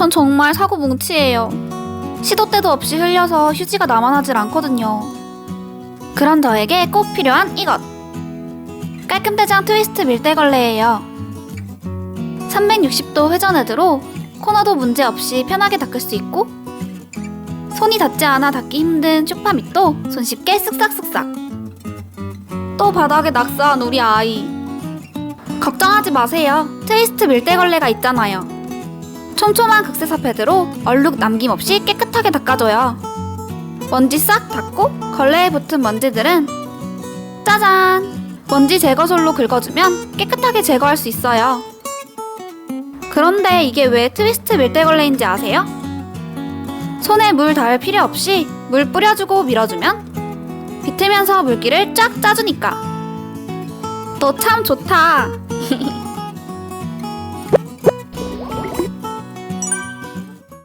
전 정말 사고 뭉치예요. 시도 때도 없이 흘려서 휴지가 남아나질 않거든요. 그런 저에게 꼭 필요한 이것. 깔끔대장 트위스트 밀대걸레예요. 360도 회전헤드로 코너도 문제없이 편하게 닦을 수 있고 손이 닿지 않아 닦기 힘든 쇼파 밑도 손쉽게 쓱싹쓱싹. 또 바닥에 낙서한 우리 아이. 걱정하지 마세요. 트위스트 밀대걸레가 있잖아요. 촘촘한 극세사 패드로 얼룩 남김없이 깨끗하게 닦아줘요. 먼지 싹 닦고 걸레에 붙은 먼지들은 짜잔! 먼지 제거솔로 긁어주면 깨끗하게 제거할 수 있어요. 그런데 이게 왜 트위스트 밀대걸레인지 아세요? 손에 물 닿을 필요 없이 물 뿌려주고 밀어주면 비틀면서 물기를 쫙 짜주니까. 너 참 좋다.